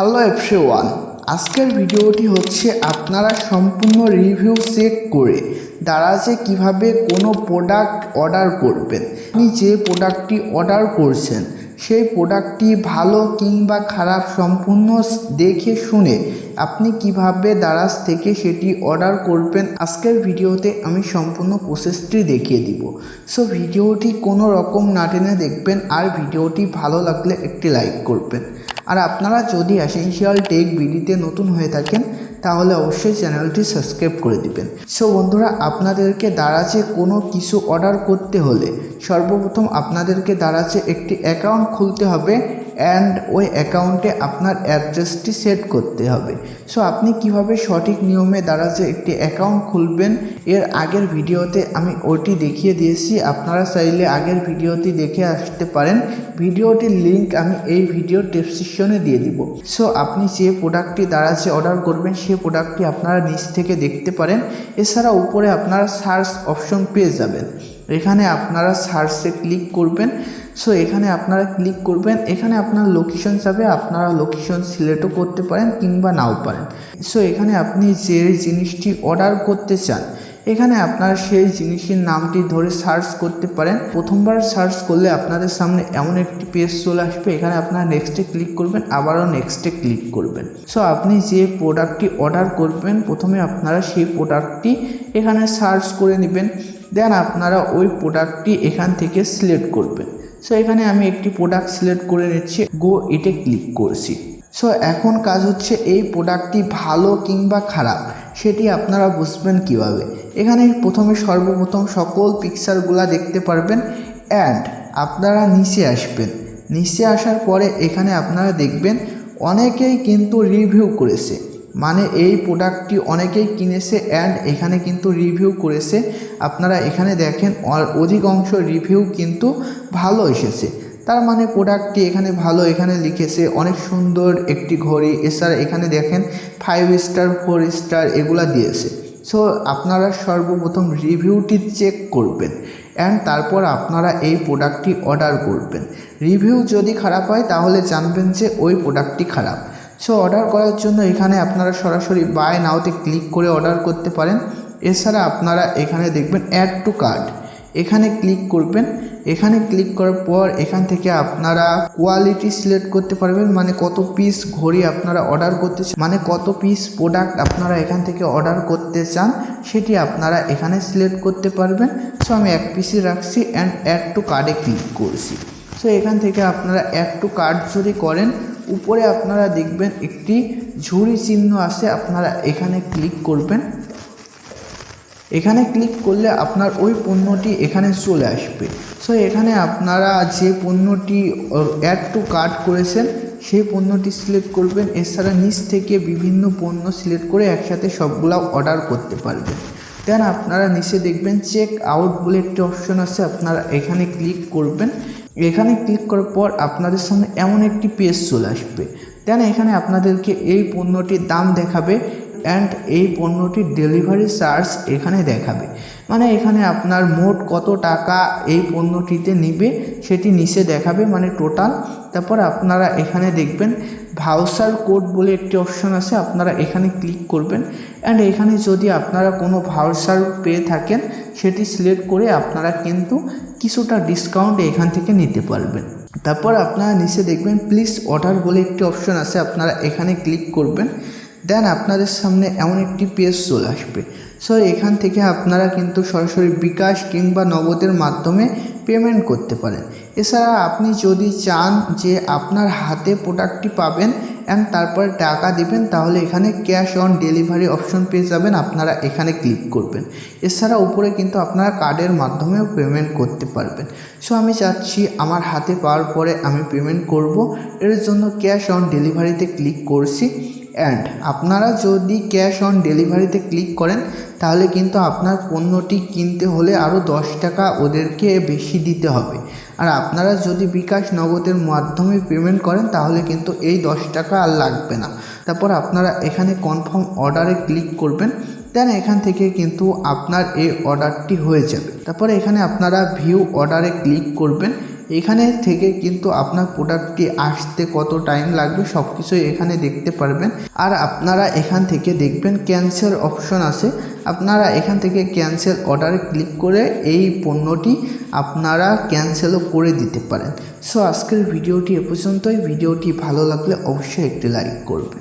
Hello everyone আজকের ভিডিওটি হচ্ছে আপনারা সম্পূর্ণ রিভিউ চেক করে দারাজে কীভাবে কোনো প্রোডাক্ট অর্ডার করবেন। আপনি যে প্রোডাক্টটি অর্ডার করছেন, সেই প্রোডাক্টটি ভালো কিংবা খারাপ সম্পূর্ণ দেখে শুনে আপনি কীভাবে দারাজ থেকে সেটি অর্ডার করবেন, আজকের ভিডিওতে আমি সম্পূর্ণ প্রসেসটি দেখিয়ে দিব। সো ভিডিওটি কোনো রকম না টেনে দেখবেন আর ভিডিওটি ভালো লাগলে একটি লাইক করবেন। আর আপনারা যদি অ্যাসেন্সিয়াল টেক বিডিতে নতুন হয়ে থাকেন, তাহলে অবশ্যই চ্যানেলটি সাবস্ক্রাইব করে দিবেন। সো বন্ধুরা, আপনাদেরকে দাঁড়াচ্ছে কোনো কিছু অর্ডার করতে হলে সর্বপ্রথম আপনাদেরকে দাঁড়াচ্ছে একটি অ্যাকাউন্ট খুলতে হবে। অ্যান্ড ওই অ্যাকাউন্টে আপনার অ্যাড্রেসটি সেট করতে হবে। সো আপনি কীভাবে সঠিক নিয়মে দারাজে একটি অ্যাকাউন্ট খুলবেন, এর আগের ভিডিওতে আমি ওটি দেখিয়ে দিয়েছি। আপনারা চাইলে আগের ভিডিওটি দেখে আসতে পারেন। ভিডিওটির লিংক আমি এই ভিডিও ডেসক্রিপশনে দিয়ে দিব। সো আপনি যে প্রোডাক্টটি দারাজে অর্ডার করবেন সেই প্রোডাক্টটি আপনারা নিচ থেকে দেখতে পারেন। এছাড়া উপরে আপনারা সার্চ অপশন পেয়ে যাবেন। এখানে আপনারা সার্চে ক্লিক করবেন। সো এখানে আপনারা ক্লিক করবেন। এখানে আপনার লোকেশন যাবে আপনারা লোকেশন সিলেক্টও করতে পারেন কিংবা নাও পারেন। সো এখানে আপনি যে জিনিসটি অর্ডার করতে চান, এখানে আপনারা সেই জিনিসের নামটি ধরে সার্চ করতে পারেন। প্রথমবার সার্চ করলে আপনাদের সামনে এমন একটি পেজ চলে আসবে। এখানে আপনারা নেক্সটে ক্লিক করবেন, আবারও নেক্সটে ক্লিক করবেন। সো আপনি যে প্রোডাক্টটি অর্ডার করবেন, প্রথমে আপনারা সেই প্রোডাক্টটি এখানে সার্চ করে নেবেন। দেন আপনারা ওই প্রোডাক্টটি এখান থেকে সিলেক্ট করবেন। সো এখানে আমি একটি প্রোডাক্ট সিলেক্ট করে নিচ্ছি। গো এটে ক্লিক করছি। সো এখন কাজ হচ্ছে এই প্রোডাক্টটি ভালো কিংবা খারাপ, সেটি আপনারা বুঝবেন কীভাবে। এখানে প্রথমে সর্বপ্রথম সকল পিকচারগুলো দেখতে পারবেন অ্যান্ড আপনারা নিচে আসবেন। নিচে আসার পরে এখানে আপনারা দেখবেন অনেকেই কিন্তু রিভিউ করেছে। মানে এই প্রোডাক্টটি অনেকেই কিনেছে অ্যান্ড এখানে কিন্তু রিভিউ করেছে। আপনারা এখানে দেখেন অধিকাংশ রিভিউ কিন্তু ভালো এসেছে। তার মানে প্রোডাক্টটি এখানে ভালো, এখানে লিখেছে, অনেক সুন্দর একটি ঘড়ি। এছাড়া এখানে দেখেন ফাইভ স্টার ফোর স্টার এগুলা দিয়েছে। সো আপনারা সর্বপ্রথম রিভিউটি চেক করবেন অ্যান্ড তারপর আপনারা এই প্রোডাক্টটি অর্ডার করবেন। রিভিউ যদি খারাপ হয়, তাহলে জানবেন যে ওই প্রোডাক্টটি খারাপ। সো অর্ডার করার জন্য এখানে আপনারা সরাসরি বাই নাওতে ক্লিক করে অর্ডার করতে পারেন। এছাড়া আপনারা এখানে দেখবেন অ্যাড টু কার্ড এখানে ক্লিক করবেন। এখানে ক্লিক করার পর এখান থেকে আপনারা কোয়ালিটি সিলেক্ট করতে পারবেন। মানে কত পিস ঘড়ি আপনারা অর্ডার করতে চান মানে কত পিস প্রোডাক্ট আপনারা এখান থেকে অর্ডার করতে চান, সেটি আপনারা এখানে সিলেক্ট করতে পারবেন। সো আমি এক পিসই রাখছি অ্যান্ড অ্যাড টু কার্ডে ক্লিক করছি। সো এখান থেকে আপনারা অ্যাড টু কার্ড যদি করেন উপরে আপনারা দেখবেন একটি ঝুড়ি চিহ্ন আছে, আপনারা এখানে ক্লিক করবেন। এখানে ক্লিক করলে আপনার ওই পণ্যটি এখানে চলে আসবে। সো এখানে আপনারা যে পণ্যটি অ্যাড টু কার্ট করেছেন, সেই পণ্যটি সিলেক্ট করবেন। এছাড়া নিচ থেকে বিভিন্ন পণ্য সিলেক্ট করে একসাথে সবগুলা অর্ডার করতে পারবেন। দেন আপনারা নিচে দেখবেন চেক আউট বলে একটি অপশন আছে, আপনারা এখানে ক্লিক করবেন। এখানে ক্লিক করার পর আপনাদের সামনে এমন একটি পেজ চলে আসবে। দেন এখানে আপনাদেরকে এই পণ্যটির দাম দেখাবে? অ্যান্ড এই পণ্যটির ডেলিভারি চার্জ এখানে দেখাবে। মানে এখানে আপনার মোট কত টাকা এই পণ্যটিতে নিবে সেটি নিচে দেখাবে মানে টোটাল তারপর আপনারা এখানে দেখবেন ভাউচার কোড বলে একটি অপশন আছে, আপনারা এখানে ক্লিক করবেন। অ্যান্ড এখানে যদি আপনারা কোনো ভাউচার পেয়ে থাকেন, সেটি সিলেক্ট করে আপনারা কিন্তু কিছুটা ডিসকাউন্ট এখান থেকে নিতে পারবেন। তারপর আপনারা নিচে দেখবেন প্লিজ অর্ডার বলে একটি অপশন আছে, আপনারা এখানে ক্লিক করবেন। দেন আপনাদের সামনে এমন একটি পেজ চলে আসবে। সো এখান থেকে আপনারা কিন্তু সরাসরি বিকাশ কিংবা নগদের মাধ্যমে পেমেন্ট করতে পারেন। এছাড়া আপনি যদি চান যে আপনার হাতে প্রোডাক্টটি পাবেন অ্যান্ড তারপরে টাকা দিবেন, তাহলে এখানে ক্যাশ অন ডেলিভারি অপশন পেয়ে যাবেন, আপনারা এখানে ক্লিক করবেন। এছাড়া উপরে কিন্তু আপনারা কার্ডের মাধ্যমেও পেমেন্ট করতে পারবেন। সো আমি চাচ্ছি আমার হাতে পাওয়ার পরে আমি পেমেন্ট করব। এর জন্য ক্যাশ অন ডেলিভারিতে ক্লিক করছি। অ্যান্ড আপনারা যদি ক্যাশ অন ডেলিভারিতে ক্লিক করেন, তাহলে কিন্তু আপনার পণ্যটি কিনতে হলে আরও দশ টাকা ওদেরকে বেশি দিতে হবে। আর আপনারা যদি বিকাশ নগদের মাধ্যমে পেমেন্ট করেন, তাহলে কিন্তু এই দশ টাকা আর লাগবে না। তারপর আপনারা এখানে কনফার্ম অর্ডারে ক্লিক করবেন, দেন এখান থেকে কিন্তু আপনার এই অর্ডারটি হয়ে যাবে। তারপরে এখানে আপনারা ভিউ অর্ডারে ক্লিক করবেন এখানে থেকে কিন্তু আপনার প্রোডাক্টটি আসতে কত টাইম লাগবে সব কিছুই এখানে দেখতে পারবেন। আর আপনারা এখান থেকে দেখবেন ক্যান্সেল অপশন আছে। আপনারা এখান থেকে ক্যান্সেল অর্ডারে ক্লিক করে এই পণ্যটি আপনারা ক্যান্সেলও করে দিতে পারেন। সো আজকের ভিডিওটি এ পর্যন্তই। ভিডিওটি ভালো লাগলে অবশ্যই একটি লাইক করবেন।